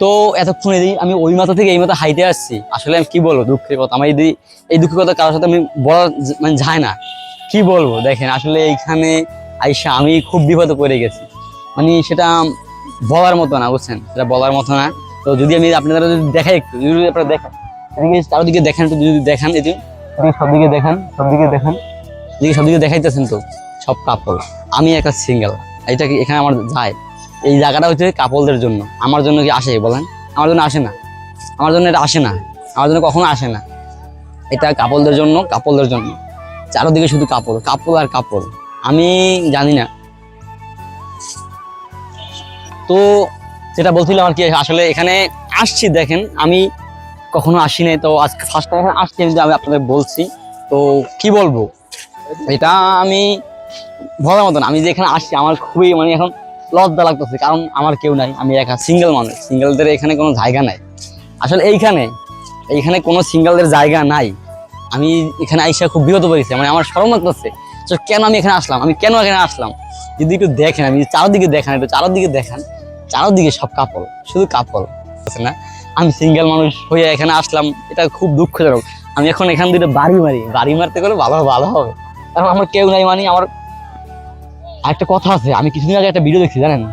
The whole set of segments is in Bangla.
তো এতক্ষণ এই আমি ওই মাথা থেকে এই মাথা হাইটে আসছি। আসলে আমি কি বলব দুঃখের কথা? আমার এই এই দুঃখের কথা কারোর সাথে আমি বলা মানে যায় না। কি বলব? দেখেন, আসলে এইখানে আইসা আমি খুব বিপদে পড়ে গেছি। মানে সেটা বলার মতো না, বুঝছেন? সেটা বলার মতো না। তো যদি আমি আপনারা যদি দেখাই একটু, যদি আপনারা দেখেন, এদিকে চারদিকে দেখেন, একটু যদি দেখান, এই সবদিকে দেখান সবদিকে দেখান। এদিকে সবদিকে দেখাইতেছেন তো, সব কাপড়। আমি একটা সিঙ্গেল এটা কি এখানে আমার যায়? এই জায়গাটা হচ্ছে কাপলদের জন্য। আমার জন্য কি আসে, বলেন? আমার জন্য আসে না। আমার জন্য এটা আসে না। আমার জন্য কখনো আসে না। এটা কাপলদের জন্য কাপলদের জন্য। চারদিকে শুধু কাপড় কাপড় আর কাপড়। আমি জানি না। তো যেটা বলছিলাম আর কি, আসলে এখানে আসছি, দেখেন। আমি কখনো আসি নাই, তো আজকে ফার্স্ট টাইম আসছি কিন্তু আমি আপনাদের বলছি, তো কি বলব? এটা আমি বলার মতন আমি যে এখানে আসছি, আমার খুবই মানে এখন লজ্জা লাগতেছে, কারণ আমার কেউ নাই, আমি একা সিঙ্গেল মানুষ সিঙ্গেলদের এখানে কোনো জায়গা নাই। আসলে এইখানে এইখানে কোনো সিঙ্গেলদের জায়গা নাই। আমি এখানে আইসা খুব বিরত পেরেছি মানে আমার স্মরণ লাগতেছে কেন আমি এখানে আসলাম, আমি কেন এখানে আসলাম? যদি একটু দেখেন, আমি চারদিকে দেখেন, একটু চারদিকে দেখান, চারদিকে সব কাপড় শুধু কাপড় আছে না? আমি সিঙ্গেল মানুষ হয়ে এখানে আসলাম, এটা খুব দুঃখজনক। আমি এখন এখান থেকে বাড়ি মারি, বাড়ি মারতে গেলে ভালো ভালো হবে। কারণ আমার কেউ নাই মানে আমার আরেকটা কথা আছে, আমি কিছুদিন আগে একটা ভিডিও দেখছি, জানেন?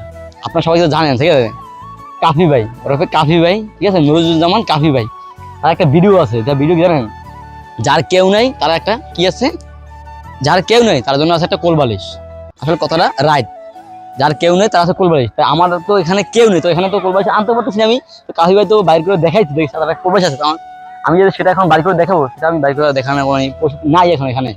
আপনার সবাই জানেন, ঠিক আছে? কাফি ভাই ওরফে কাফি ভাই, ঠিক আছে? নুরুজ্জামান কাফি ভাই। তার একটা ভিডিও আছে যা ভিডিও জানেন? যার কেউ নাই, তার একটা কি আছে? যার কেউ নেই, তার জন্য আছে একটা কোলবালিশ। আসলে কথাটা রাইট যার কেউ নেই, তার আছে কোলবালিশ। তাই আমার তো এখানে কেউ নেই, তো এখানে তো কোলবালিশ আনতে পারতেছি আমি। তো কাফি ভাই তো বাইর করে দেখাইছি, দেখি তার একটা কোলবালিশ আছে। আমার- আমি যদি সেটা এখন বাইর করে দেখাবো, সেটা আমি বাইর করে দেখানো নাই এখন এখানে।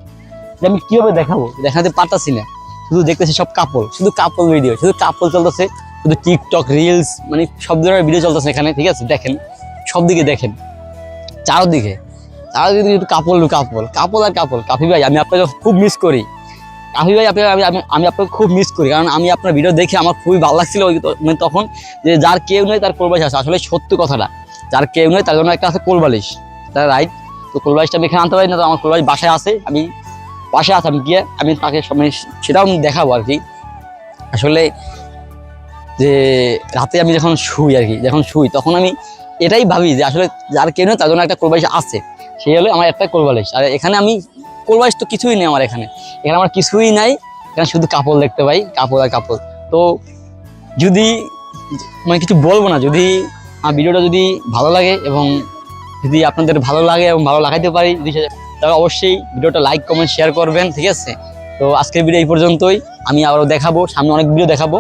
আমি কীভাবে দেখাবো, দেখাতে পারতাছি না। শুধু দেখতেছি সব কাপড় শুধু কাপড় ভিডিও শুধু কাপড় চলতেছে, শুধু টিকটক রিলস মানে সব ধরনের ভিডিও চলতেছে এখানে, ঠিক আছে? দেখেন, সব দিকে দেখেন। চারদিকে চারদিকে শুধু কাপড় কাপড় কাপড় আর কাপড় কাফি ভাই, আমি আপনাকে খুব মিস করি। কাফি ভাই আপনাকে আমি আমি- আমি আপনাকে খুব মিস করি, কারণ আমি আপনার ভিডিও দেখে আমার খুবই ভালো লাগছিল ওই মানে তখন যে যার কেউ নেই তার কোলবালিশ আছে। আসলে সত্য কথাটা, যার কেউ নেই তার জন্য একটা আছে কোলবালিশ তার রাইট তো কোলবালিশটা আমি এখানে আনতে পারি না, তো আমার কোলবালিশ বাসায় আছে, আমি পাশে আছে, আমি গিয়ে আমি তাকে মানে সেটাও দেখাবো আর কি। আসলে যে রাতে আমি যখন শুই আর কি, যখন শুই, তখন আমি এটাই ভাবি যে আসলে যার কেন তার জন্য একটা কোলবালিশ আছে সেই হলো আমার একটা কোলবালিশ। আর এখানে আমি কোলবালিশ তো কিছুই নেই আমার এখানে। এখানে আমার কিছুই নাই, এখানে শুধু কাপড় দেখতে পাই, কাপড় আর কাপড়। তো যদি মানে কিছু বলব না, যদি আমার ভিডিওটা যদি ভালো লাগে এবং যদি আপনাদের ভালো লাগে এবং ভালো লাগাইতে পারি, যদি তাহলে অবশ্যই ভিডিওটা লাইক কমেন্ট শেয়ার করবেন, ঠিক আছে? তো আজকের ভিডিও এই পর্যন্তই। আমি আবারও দেখাবো, সামনে অনেক ভিডিও দেখাবো।